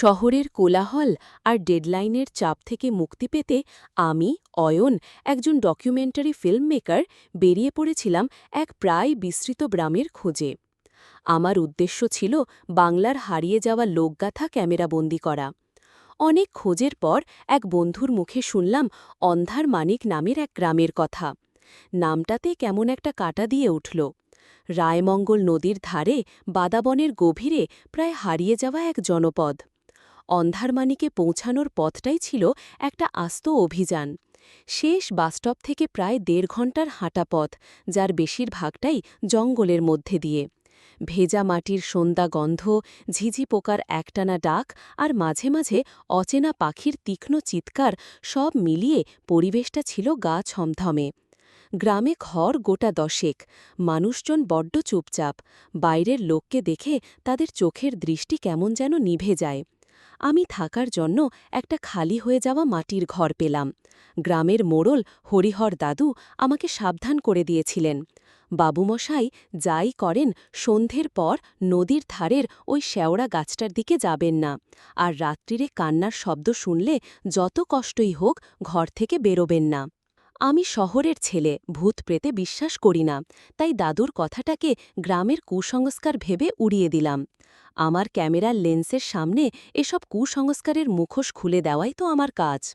শহরের কোলাহল আর ডেডলাইনের চাপ থেকে মুক্তি পেতে আমি, অয়ন, একজন ডকুমেন্টারি ফিল্ম মেকার বেরিয়ে পড়েছিলাম এক প্রায় বিস্তৃত গ্রামের খোঁজে। আমার উদ্দেশ্য ছিল বাংলার হারিয়ে যাওয়া লোকগাথা ক্যামেরাবন্দি করা। অনেক খোঁজের পর এক বন্ধুর মুখে শুনলাম অন্ধার মানিক নামের এক গ্রামের কথা। নামটাতে কেমন একটা কাটা দিয়ে উঠল। রায়মঙ্গল নদীর ধারে বাদাবনের গভীরে প্রায় হারিয়ে যাওয়া এক জনপদ। অন্ধারমানিকে পৌঁছানোর পথটাই ছিল একটা আস্ত অভিযান। শেষ বাসস্টপ থেকে প্রায় দেড় ঘণ্টার হাঁটা পথ যার বেশিরভাগটাই জঙ্গলের মধ্যে দিয়ে। ভেজা মাটির সন্ধ্যা গন্ধ, ঝিঝি পোকার একটানা ডাক আর মাঝে মাঝে অচেনা পাখির তীক্ষ্ণ চিৎকার সব মিলিয়ে পরিবেশটা ছিল গা ছমথমে গ্রামে ঘর গোটা দশেক, মানুষজন বড্ড চুপচাপ। বাইরের লোককে দেখে তাদের চোখের দৃষ্টি কেমন যেন নিভে যায়। আমি থাকার জন্য একটা খালি হয়ে যাওয়া মাটির ঘর পেলাম। গ্রামের মোড়ল হরিহর দাদু আমাকে সাবধান করে দিয়েছিলেন। বাবুমশাই যাই করেন, সন্ধ্যের পর নদীর ধারের ওই শেওড়া গাছটার দিকে যাবেন না। আর রাত্রিরে কান্নার শব্দ শুনলে যত কষ্টই হোক ঘর থেকে বেরোবেন না। আমি শহরের ছেলে, ভূত প্রেতে বিশ্বাস করি না, তাই দাদুর কথাটাকে গ্রামের কুসংস্কার ভেবে উড়িয়ে দিলাম। আমার ক্যামেরার লেন্সের সামনে এসব কুসংস্কারের মুখোশ খুলে দেওয়াই তো আমার কাজ।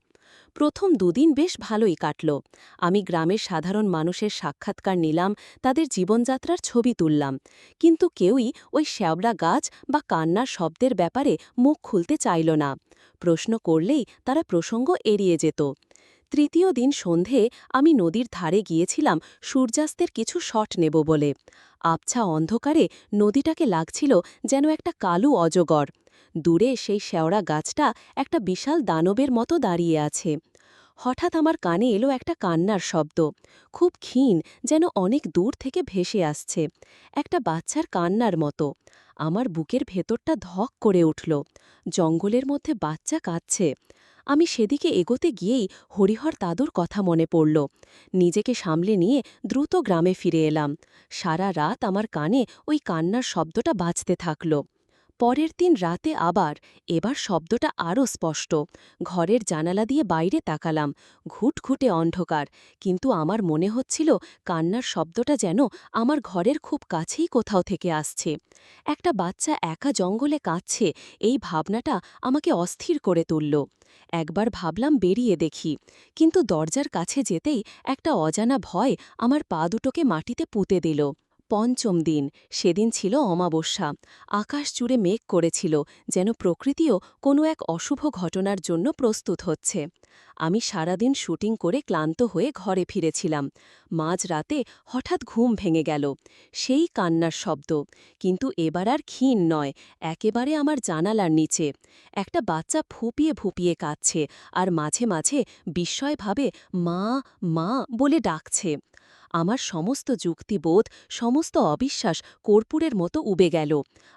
প্রথম দুদিন বেশ ভালোই কাটল। আমি গ্রামের সাধারণ মানুষের সাক্ষাৎকার নিলাম, তাদের জীবনযাত্রার ছবি তুললাম। কিন্তু কেউই ওই শ্যাবড়া গাছ বা কান্নার শব্দের ব্যাপারে মুখ খুলতে চাইল না। প্রশ্ন করলেই তারা প্রসঙ্গ এড়িয়ে যেত। তৃতীয় দিন সন্ধে আমি নদীর ধারে গিয়েছিলাম সূর্যাস্তের কিছু শট নেব বলে। আবছা অন্ধকারে নদীটাকে লাগছিল যেন একটা কালু অজগর। দূরে সেই শেওড়া গাছটা একটা বিশাল দানবের মতো দাঁড়িয়ে আছে। হঠাৎ আমার কানে এলো একটা কান্নার শব্দ। খুব ক্ষীণ, যেন অনেক দূর থেকে ভেসে আসছে। একটা বাচ্চার কান্নার মতো। আমার বুকের ভেতরটা ধক করে উঠল। জঙ্গলের মধ্যে বাচ্চা কাঁদছে। আমি সেদিকে এগোতে গিয়েই হরিহর দাদুর কথা মনে পড়ল। নিজেকে সামলে নিয়ে দ্রুত গ্রামে ফিরে এলাম। সারা রাত আমার কানে ওই কান্নার শব্দটা বাজতে থাকল। পরের দিন রাতে আবার এবার শব্দটা আরও স্পষ্ট। ঘরের জানালা দিয়ে বাইরে তাকালাম। ঘুটঘুটে অন্ধকার। কিন্তু আমার মনে হচ্ছিল কান্নার শব্দটা যেন আমার ঘরের খুব কাছেই কোথাও থেকে আসছে। একটা বাচ্চা একা জঙ্গলে কাঁদছে, এই ভাবনাটা আমাকে অস্থির করে তুলল। একবার ভাবলাম বেরিয়ে দেখি। কিন্তু দরজার কাছে যেতেই একটা অজানা ভয় আমার পা দুটোকে মাটিতে পুঁতে দিল। পঞ্চম দিন। সেদিন ছিল অমাবস্যা। আকাশ জুড়ে মেঘ করেছিল, যেন প্রকৃতিও কোনো এক অশুভ ঘটনার জন্য প্রস্তুত হচ্ছে। আমি সারাদিন শুটিং করে ক্লান্ত হয়ে ঘরে ফিরেছিলাম। মাঝ রাতে হঠাৎ ঘুম ভেঙে গেল। সেই কান্নার শব্দ। কিন্তু এবার আর ক্ষীণ নয়, একেবারে আমার জানালার নিচে। একটা বাচ্চা ফুপিয়ে ফুপিয়ে কাঁদছে আর মাঝে মাঝে বিস্ময়ভাবে মা মা বলে ডাকছে। আমার সমস্ত যুক্তিবোধ, সমস্ত অবিশ্বাস কর্পূরের মতো উবে গেল।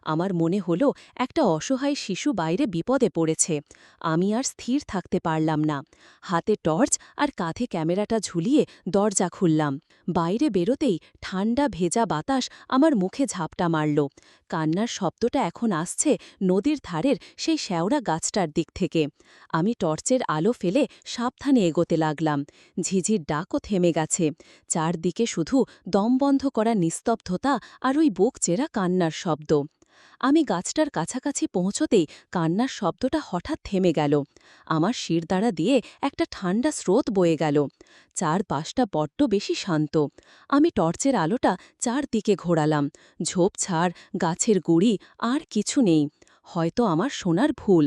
আমার মনে হল একটা অসহায় শিশু বাইরে বিপদে পড়েছে। আমি আর স্থির থাকতে পারলাম না। হাতে টর্চ আর কাঁধে ক্যামেরাটা ঝুলিয়ে দরজা খুললাম। বাইরে বেরোতেই ঠান্ডা ভেজা বাতাস আমার মুখে ঝাপটা মারল। কান্নার শব্দটা এখন আসছে নদীর ধারের সেই শ্যাওড়া গাছটার দিক থেকে। আমি টর্চের আলো ফেলে সাবধানে এগোতে লাগলাম। ঝিঝির ডাকও থেমে গেছে। চারদিকে শুধু দমবন্ধ করা নিস্তব্ধতা আর ওই বুক চেরা কান্নার শব্দ। আমি গাছটার কাছাকাছি পৌঁছতেই কান্নার শব্দটা হঠাৎ থেমে গেল। আমার শিরদাঁড়া দিয়ে একটা ঠান্ডা স্রোত বয়ে গেল। চারপাশটা বড্ড বেশি শান্ত। আমি টর্চের আলোটা চারদিকে ঘোরালাম। ঝোপঝাড়, গাছের গুড়ি, আর কিছু নেই। হয়তো আমার শোনার ভুল।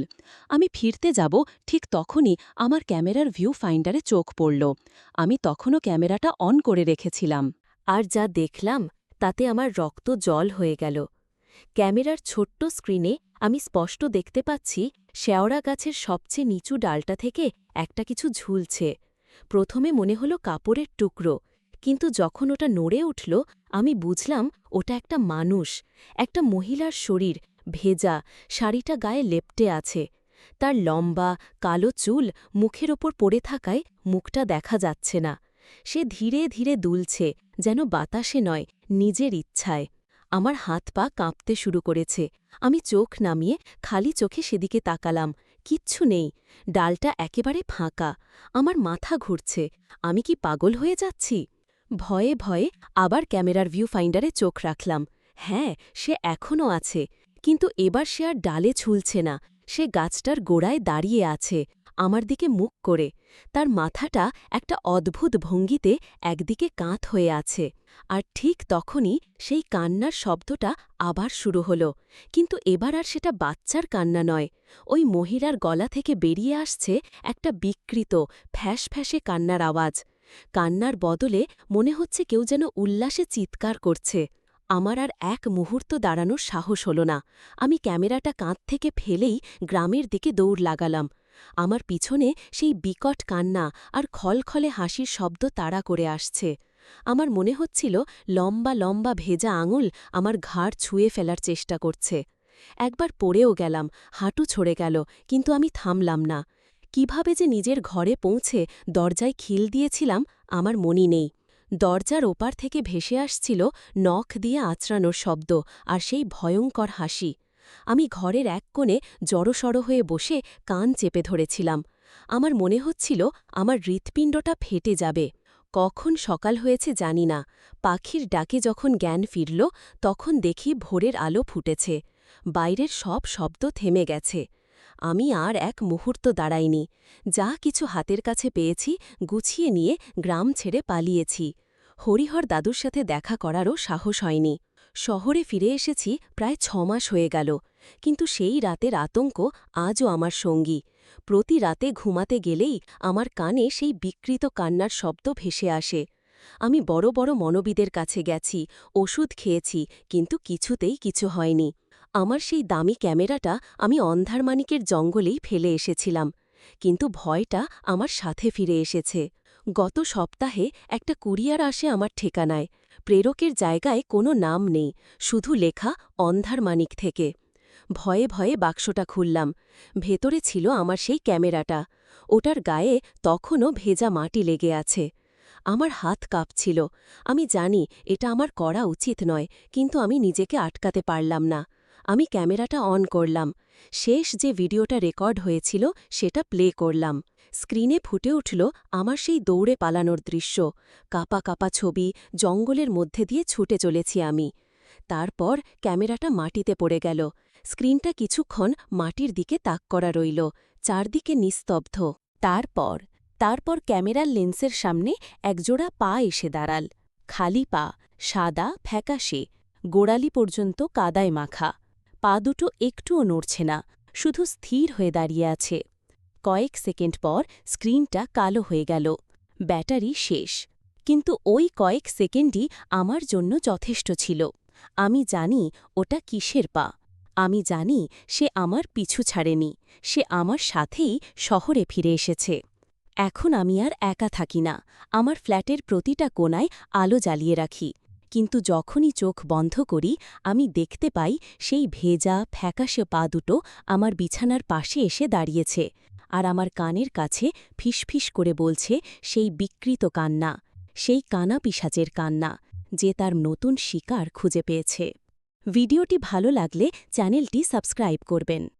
আমি ফিরতে যাব, ঠিক তখনই আমার ক্যামেরার ভিউ ফাইন্ডারে চোখ পড়ল। আমি তখনও ক্যামেরাটা অন করে রেখেছিলাম। আর যা দেখলাম, তাতে আমার রক্ত জল হয়ে গেল। ক্যামেরার ছোট্ট স্ক্রিনে আমি স্পষ্ট দেখতে পাচ্ছি, শেওড়া গাছের সবচেয়ে নিচু ডালটা থেকে একটা কিছু ঝুলছে। প্রথমে মনে হলো কাপড়ের টুকরো, কিন্তু যখন ওটা নড়ে উঠল, আমি বুঝলাম ওটা একটা মানুষ, একটা মহিলার শরীর ভেজা, শাড়িটা গায়ে লেপটে আছে। তার লম্বা, কালো চুল মুখের ওপর পড়ে থাকায় মুখটা দেখা যাচ্ছে না। সে ধীরে ধীরে দুলছে, যেন বাতাসে নয়, নিজের ইচ্ছায়। আমার হাত পা কাঁপতে শুরু করেছে। আমি চোখ নামিয়ে খালি চোখে সেদিকে তাকালাম। কিচ্ছু নেই, ডালটা একেবারে ফাঁকা। আমার মাথা ঘুরছে। আমি কি পাগল হয়ে যাচ্ছি? ভয়ে ভয়ে আবার ক্যামেরার ভিউ ফাইন্ডারে চোখ রাখলাম। হ্যাঁ সে এখনও আছে। কিন্তু এবার সে আর ডালে ঝুলছে না। সে গাছটার গোড়ায় দাঁড়িয়ে আছে, আমার দিকে মুখ করে। তার মাথাটা একটা অদ্ভুত ভঙ্গিতে একদিকে কাঁত হয়ে আছে, আর ঠিক তখনই সেই কান্নার শব্দটা আবার শুরু হল। কিন্তু এবার আর সেটা বাচ্চার কান্না নয়, ওই মহিলার গলা থেকে বেরিয়ে আসছে একটা বিকৃত ফ্যাঁস ফ্যাঁসে কান্নার আওয়াজ। কান্নার বদলে মনে হচ্ছে কেউ যেন উল্লাসে চিৎকার করছে। আমার আর এক মুহূর্ত দাঁড়ানোর সাহস হল না। আমি ক্যামেরাটা কাঁধ থেকে ফেলেই গ্রামের দিকে দৌড় লাগালাম। আমার পিছনে সেই বিকট কান্না আর খলখলে হাসির শব্দ তাড়া করে আসছে। আমার মনে হচ্ছিল লম্বা লম্বা ভেজা আঙুল আমার ঘাড় ছুঁয়ে ফেলার চেষ্টা করছে। একবার পড়েও গেলাম, হাঁটু ছড়ে গেল, কিন্তু আমি থামলাম না। কীভাবে যে নিজের ঘরে পৌঁছে দরজায় খিল দিয়েছিলাম, আমার মনি নেই। দরজার ওপার থেকে ভেসে আসছিল নখ দিয়ে আঁচড়ানোর শব্দ আর সেই ভয়ঙ্কর হাসি। আমি ঘরের এক কোণে জড়সড় হয়ে বসে কান চেপে ধরেছিলাম। আমার মনে হচ্ছিল আমার হৃৎপিণ্ডটা ফেটে যাবে। কখন সকাল হয়েছে জানি না। পাখির ডাকে যখন জ্ঞান ফিরল, তখন দেখি ভোরের আলো ফুটেছে। বাইরের সব শব্দ থেমে গেছে। আমি আর এক মুহূর্ত দাঁড়াইনি। যা কিছু হাতের কাছে পেয়েছি, গুছিয়ে নিয়ে গ্রাম ছেড়ে পালিয়েছি। হরিহর দাদুর সাথে দেখা করারও সাহস হয়নি। শহরে ফিরে এসেছি, প্রায় ছমাস হয়ে গেল। কিন্তু সেই রাতের আতঙ্ক আজও আমার সঙ্গী। প্রতি রাতে ঘুমাতে গেলেই আমার কানে সেই বিকৃত কান্নার শব্দ ভেসে আসে। আমি বড় বড় মনোবিদের কাছে গেছি, ওষুধ খেয়েছি, কিন্তু কিছুতেই কিছু হয়নি। আমার সেই দামি ক্যামেরাটা আমি অন্ধারমানিকের জঙ্গলেই ফেলে এসেছিলাম। কিন্তু ভয়টা আমার সাথে ফিরে এসেছে। গত সপ্তাহে একটা কুরিয়ার আসে আমার ঠিকানায়। প্রেরকের জায়গায় কোনো নাম নেই, শুধু লেখা অন্ধার মানিক থেকে। ভয়ে ভয়ে বাক্সটা খুললাম। ভেতরে ছিল আমার সেই ক্যামেরাটা। ওটার গায়ে তখনও ভেজা মাটি লেগে আছে। আমার হাত কাঁপছিল। আমি জানি এটা আমার করা উচিত নয়, কিন্তু আমি নিজেকে আটকাতে পারলাম না। আমি ক্যামেরাটা অন করলাম। শেষ যে ভিডিওটা রেকর্ড হয়েছিল সেটা প্লে করলাম। স্ক্রিনে ফুটে উঠল আমার সেই দৌড়ে পালানোর দৃশ্য। কাপা কাপা ছবি জঙ্গলের মধ্যে দিয়ে ছুটে চলেছি আমি। তারপর ক্যামেরাটা মাটিতে পড়ে গেল। স্ক্রিনটা কিছুক্ষণ মাটির দিকে তাক করা রইল। চারদিকে নিস্তব্ধ। তারপর তারপর ক্যামেরার লেন্সের সামনে একজোড়া পা এসে দাঁড়াল। খালি পা, সাদা, ফ্যাকাশে। গোড়ালি পর্যন্ত কাদায় মাখা। পা দুটো একটুও নড়ছে না। শুধু স্থির হয়ে দাঁড়িয়ে আছে। কয়েক সেকেন্ড পর স্ক্রিনটা কালো হয়ে গেল। ব্যাটারি শেষ। কিন্তু ওই কয়েক সেকেন্ডই আমার জন্য যথেষ্ট ছিল। আমি জানি ওটা কিসের পা। আমি জানি সে আমার পিছু ছাড়েনি। সে আমার সাথেই শহরে ফিরে এসেছে। এখন আমি আর একা থাকি না। আমার ফ্ল্যাটের প্রতিটা কোনায় আলো জ্বালিয়ে রাখি। কিন্তু যখনই চোখ বন্ধ করি, আমি দেখতে পাই সেই ভেজা, ফ্যাকাশে পা দুটো আমার বিছানার পাশে এসে দাঁড়িয়েছে। আর আমার কানের কাছে ফিসফিস করে বলছে, সেই বিকৃত কান্না, সেই কানা পিসাচের কান্না, যে তার নতুন শিকার খুঁজে পেয়েছে। ভিডিওটি ভালো লাগলে চ্যানেলটি সাবস্ক্রাইব করবেন।